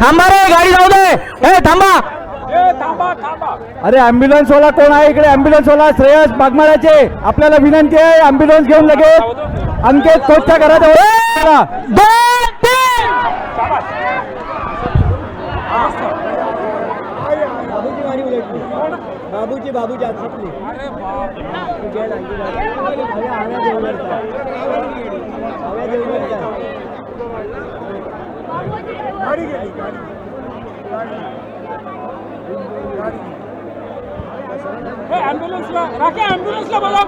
थांबा रे गाडी जाऊ दे. ए थांबा. अरे अँब्युलन्स वाला कोण आहे इकडे? अँब्युलन्स वाला श्रेयस बागमाळ्याचे आपल्याला विनंती आहे अँब्युलन्स घेऊन लगेच अंकेत कोचच्या घराजवळ चला. दोन गाडी गेली गाडी. ॲम्ब्युलन्सला राखे ॲम्ब्युलन्सला बघा.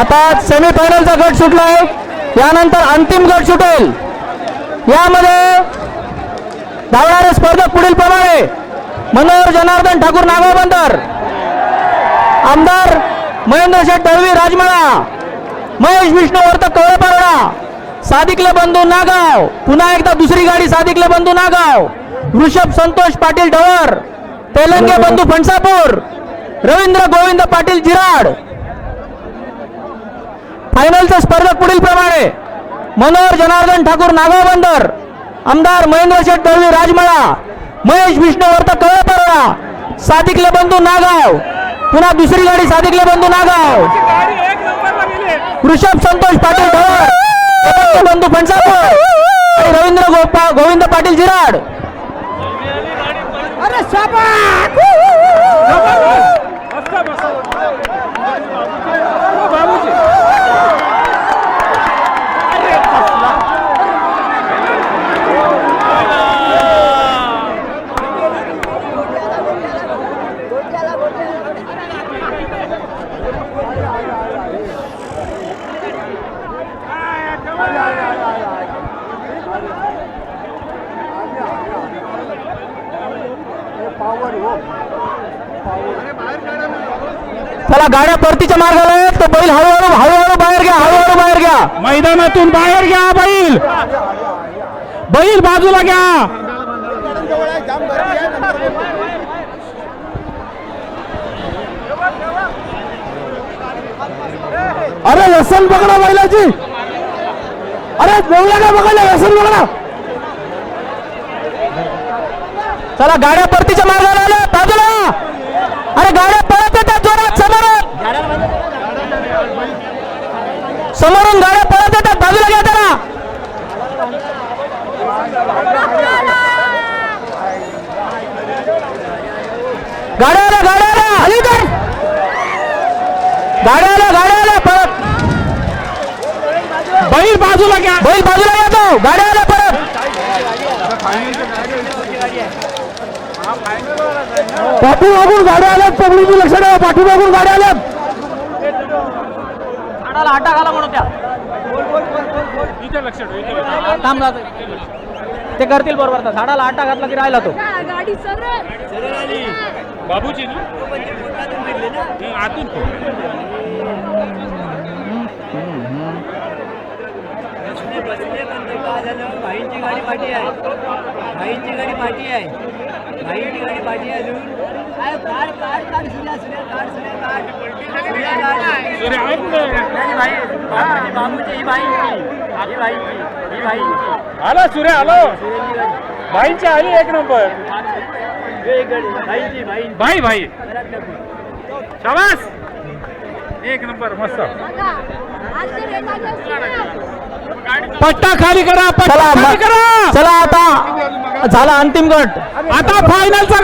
आता सेमीफायनलचा गट सुटला आहे यानंतर अंतिम गट सुटेल. यामध्ये धावणारे स्पर्धक पुढील प्रमाणे मनोहर जनार्दन ठाकूर नागाव बंदर. आमदार महेंद्र शेठ दळवी राजमाळा. महेश विष्णू वर्त सादिकले बंधू नागाव. पुन्हा एकदा दुसरी गाडी सादिकले बंधू नागाव. वृषभ संतोष पाटील ढवळ. तेलंगे बंधू फणसापूर. रवींद्र गोविंद पाटील जिराड. फायनलचे स्पर्धक पुढील प्रमाणे मनोहर जनार्दन ठाकूर नागाव बंदर आमदार महेंद्र शेठ दळवी राजमळा महेश विष्णू वर्त कवळपारडा सादिकले बंधू नागाव. पुन्हा दुसरी गाडी सादिकले बंधू नागाव. गाडी एक नंबरला गेली वृषभ संतोष पाटील ढवळ बंधू फणसापूर. आणि रवींद्र गोपा गोविंद पाटील जिराड. बसा हो. चला गाड्या परतीच्या मार्गाला आहेत. तो बैल हळूहळू हळूहळू बाहेर घ्या हळूहळू बाहेर घ्या. मैदानातून बाहेर घ्या बैल. बैल बाजूला घ्या. अरे व्यसन पकडा बैलाची. अरे बोलला का बघायला व्यसन पकडा. चला गाड्या परतीच्या मार्गाला आल्या. बाजूला. अरे गाड्या पळत येतात जोरात समोरून. समोरून गाड्या पळत येतात. बाजूला घ्या त्याला गाड्या आल्या गाड्या आल्या. आली तर गाड्या आल्या गाड्या आल्या. परत. बैल बाजूला घ्या. बैल बाजूला घ्या तो. गाड्या आल्या परत पाठीमागून गाड्या आल्यात. पब्लिकची लक्ष ठेवा पाठीमागून गाड्या आल्यात. ते करतील बरोबर. झाडाला आटा घातला की राहिला तो. बाबूजी ना? हं, आतून भाईंची गाडी पाठी आहे. भाईंची गाडी पाठी आहे. ही ही ही आला सूर्य आलो. भाईंची आली एक नंबर. भाई. भाई. शाबास. एक नंबर मस्त. पट्टा खाली करा पट्टा खाली करा. चला आता. झाला अंतिम गट. आता फायनलचा